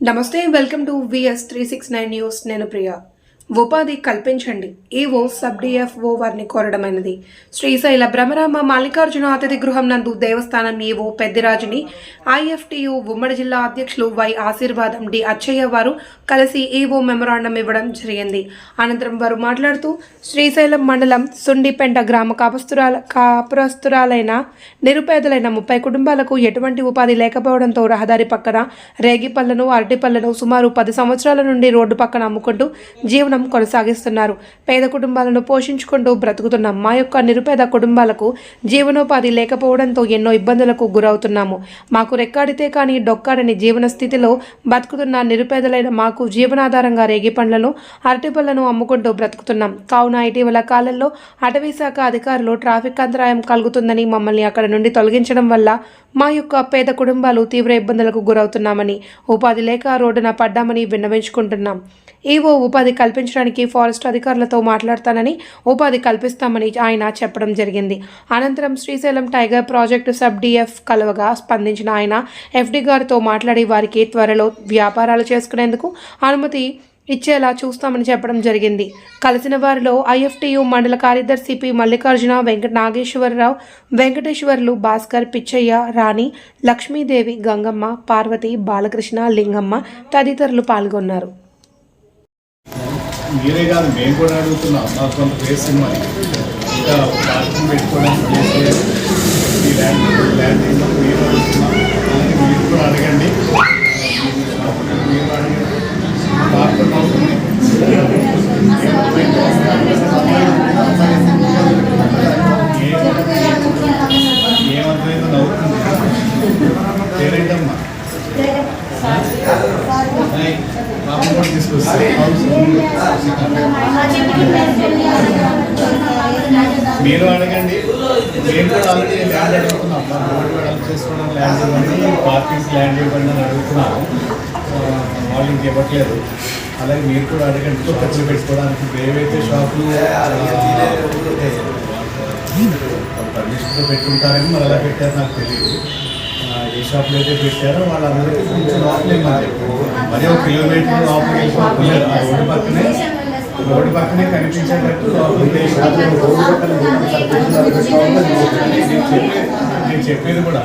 నమస్తే welcome to VS three six nine news నేను ప్రియా. ఉపాధి కల్పించండి. ఈవో సబ్ డిఎఫ్ఓ వారిని కోరడమైనది. శ్రీశైల భ్రమరామ మల్లికార్జున అతిథి గృహం నందు దేవస్థానం ఈవో పెద్దిరాజుని ఐఎఫ్టియు ఉమ్మడి జిల్లా అధ్యక్షులు వై ఆశీర్వాదం డి అచ్చయ్య వారు కలిసి ఈవో మెమరాండం ఇవ్వడం జరిగింది. అనంతరం వారు మాట్లాడుతూ శ్రీశైలం మండలం సుండిపెంట గ్రామ కాపస్తురాల కాపురస్తురాలైన నిరుపేదలైన ముప్పై కుటుంబాలకు ఎటువంటి ఉపాధి లేకపోవడంతో రహదారి పక్కన రేగిపళ్ళను అరటిపళ్ళను సుమారు పది సంవత్సరాల నుండి రోడ్డు పక్కన అమ్ముకుంటూ జీవనం కొనసాగిస్తున్నారు. పేద కుటుంబాలను పోషించుకుంటూ బ్రతుకుతున్న మా యొక్క నిరుపేద కుటుంబాలకు జీవనోపాధి లేకపోవడంతో ఎన్నో ఇబ్బందులకు గురవుతున్నాము. మాకు రెక్కాడితే కానీ డొక్కాడని జీవన స్థితిలో బతుకుతున్న నిరుపేదలైన మాకు జీవనాధారంగా రేగి పండ్లను అరటిపళ్ళను అమ్ముకుంటూ బ్రతుకుతున్నాం. కావున ఇటీవల కాలంలో అటవీ శాఖ అధికారులు ట్రాఫిక్ అంతరాయం కలుగుతుందని మమ్మల్ని అక్కడ నుండి తొలగించడం వల్ల మా యొక్క పేద కుటుంబాలు తీవ్ర ఇబ్బందులకు గురవుతున్నామని ఉపాధి లేక రోడ్డున పడ్డామని విన్నవించుకుంటున్నాం. ఈవో ఉపాధి కల్పించ కల్పించడానికి ఫారెస్ట్ అధికారులతో మాట్లాడతానని ఉపాధి కల్పిస్తామని ఆయన చెప్పడం జరిగింది. అనంతరం Srisailam tiger project sub D కలవగా స్పందించిన ఆయన ఎఫ్డి గారితో మాట్లాడి వారికి త్వరలో వ్యాపారాలు చేసుకునేందుకు అనుమతి ఇచ్చేలా చూస్తామని చెప్పడం జరిగింది. కలిసిన వారిలో ఐఎఫ్టీయు మండల కార్యదర్శి పి మల్లికార్జున వెంకట నాగేశ్వరరావు వెంకటేశ్వర్లు భాస్కర్ పిచ్చయ్య రాణి లక్ష్మీదేవి గంగమ్మ పార్వతి బాలకృష్ణ లింగమ్మ తదితరులు పాల్గొన్నారు. మీరే కాదు మేము కూడా అడుగుతున్నాం. మాకు కొంత ప్లేస్ ఇవ్వమని ఇంకా పార్కింగ్ పెట్టుకోవడానికి ప్లేస్ లేదు. ఈ ల్యాండ్ ల్యాండ్ ఏంటో మీరు అడుగుతున్నాం. మీరు కూడా అడగండి. మీరు అడగండి. పార్కింగ్ అవుతుంది నవ్వుతుంది. పేరేంటమ్మా? మీరు అడగండి మేము కూడా ఆల్రెడీ ల్యాండ్ అడుగుతున్నాం మా రోడ్ వెడల్పు చేసుకోవడం ల్యాండ్ ఇవ్వండి పార్కింగ్ ల్యాండ్ ఇవ్వండి అని అడుగుతున్నాము వాళ్ళు ఇంక ఇవ్వట్లేదు అలాగే మీరు కూడా అడగండి ఖర్చు పెట్టుకోవడానికి ఏవైతే షాపులు పర్మిషన్తో పెట్టుకుంటారని మరి ఎలా పెట్టారు నాకు తెలియదు ఏ షాపులు అయితే పెట్టారో వాళ్ళందరికీ కొంచెం లోపలే మరి మరి ఒక కిలోమీటర్ లోపలికి వెళ్ళిపోతున్నారు ఆ రోడ్డు పక్కనే రోడ్డు పక్కనే కనిపించేటట్టు లోపలికి రోడ్డు నేను నేను చెప్పేది కూడా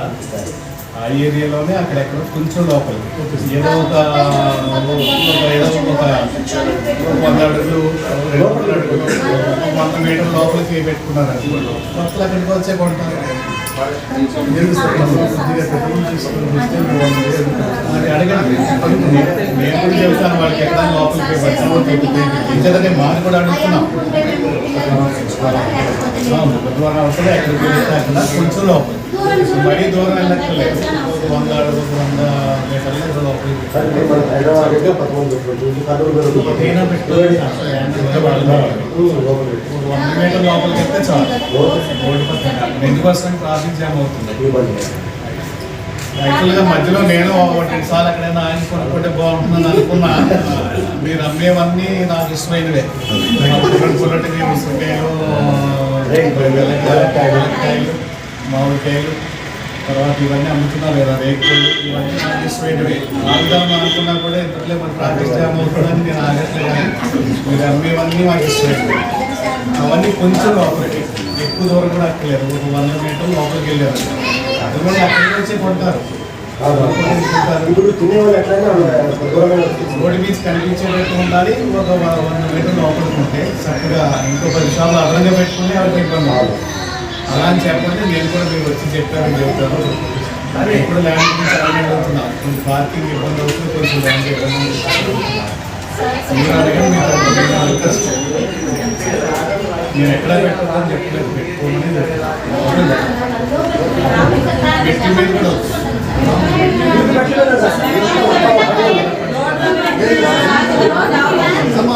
ఆ ఏరియాలోనే అక్కడెక్కడ కొంచెం లోపలికి ఏదో ఒక ఏదో ఒక వంద అడుగులు రెండు వందల అడుగులు ఒక వంద మీటర్ లోపలికి పెట్టుకున్నారు అనుకోండి మొత్తం అక్కడికి వచ్చే కొంటారు. నేను కూడా చెబుతాను వాళ్ళకి ఎక్కడ లోపలికి వచ్చాను మాకు కూడా అడుగుతున్నాం అవసరం ఎక్కడికి కొంచెం లోపలికి మరీ దూరం వెళ్ళక్కర్లేదు వంద అడుగు వంద ఒక వంద మీటర్ లోపలికి వెళ్తే చాలు ఎందుకోసం ట్రాఫిక్ జామ్ అవుతుంది యాక్చువల్గా మధ్యలో నేను రెండు సార్లు ఎక్కడైనా ఆయన కొనుక్కుంటే బాగుంటుందని అనుకున్నా మీరు అమ్మేవన్నీ నాకు ఇష్టమైనవే పుల్లటి పుల్లటివి ఉసిరికాయలు మామిడికాయలు తర్వాత ఇవన్నీ అమ్ముతున్నారు కదా రేకులు ఇవన్నీ ఇష్టమైనవి ఆగుదాం అనుకున్నా కూడా ఇంతలో మన ప్రాక్టీస్ జామ్ అవుతుందని నేను ఆగట్లేదు కానీ మీరు అమ్మేవన్నీ మాకు ఇష్టమైనవి అవన్నీ కొంచెం లోపలికి ఎక్కువ దూరం కూడా అక్కర్లేదు. ఒక వంద మీటర్లు లోపలికి వెళ్ళారు. అది కూడా అక్కడికి వచ్చి కొంటారు. రోడ్డు మీద కనిపించేటట్టు ఉండాలి. ఒక వంద మీటర్లు లోపలికి ఉంటే చక్కగా ఇంకో పది సార్లు అదనంగా పెట్టుకుని వాళ్ళకి ఇబ్బంది. అవ్వదు. అలా అని చెప్పండి నేను కూడా మీరు వచ్చి చెప్పారని చెప్తాను కానీ ఇప్పుడు ల్యాండ్ గురించి అలాగే కొంచెం పార్కింగ్ ఇబ్బంది అవుతుంది కొంచెం ల్యాండ్ ఇబ్బంది. మీరు అడగండి మీరు. నేను ఎక్కడ పెట్టొద్దని చెప్పలేదు పెట్టుకోమని చెప్పాను. పెట్టి మీద కూడా వస్తుంది.